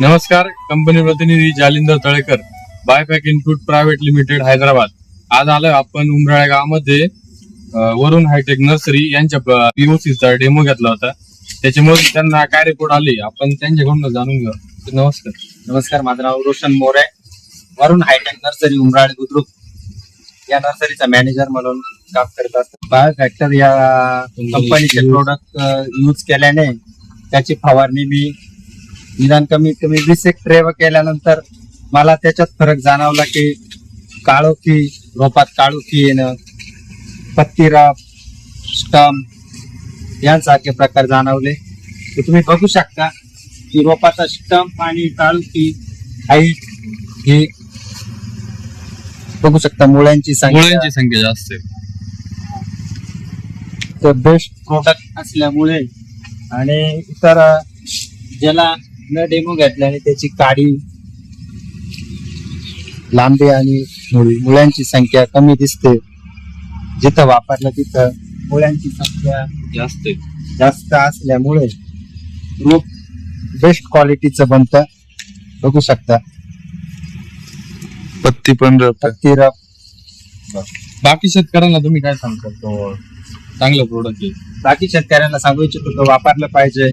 नमस्कार कंपनी प्रतिनिधी जालिंदर तळेकर बायपॅक इनपुट प्रायव्हेट लिमिटेड हैदराबाद. आज आलोय आपण उमराळ्या गावामध्ये वरुण हायटेक नर्सरी यांच्या पीओसीचा डेमो घेतला होता. त्याच्यामुळे त्यांना काय रिपोर्ट आले आपण त्यांच्याकडून जाणून घेऊ. नमस्कार. नमस्कार माझं नाव Roshan More. Varun hitech nursery Umrale Budruk. या नर्सरीचा मॅनेजर म्हणून काम करत असतो. बायो फॅक्टर या कंपनीचे प्रोडक्ट यूज केल्याने त्याची फवारणी मी निदान कमीत कमी वीस एक ट्रेव केल्यानंतर मला त्याच्यात फरक जाणवला की काळोखी रोपात काळोखी येणं पत्तीराप स्टम यांसारखे प्रकार जाणवले. तर तुम्ही बघू शकता की रोपाचा स्टंप आणि काळुकी हाईट हे बघू शकता मुळ्यांची संख्या. संख्या जास्त तर बेस्ट प्रोडक्ट असल्यामुळे आणि इतर ज्याला न डेमो घेतल्याने त्याची काडी लांबी आणि मुळी मुळ्यांची संख्या कमी दिसते. जिथं वापरलं तिथं मुळ्यांची संख्या जास्त. जास्त असल्यामुळे रोप बेस्ट क्वालिटीचं बनतं. बघू शकता. पत्ती पण पत्तीरप बाकी शेतकऱ्यांना तुम्ही काय सांगता? तो चांगलं प्रोडक्ट आहे. बाकी शेतकऱ्यांना सांगू इच्छितो तो वापरलं पाहिजे.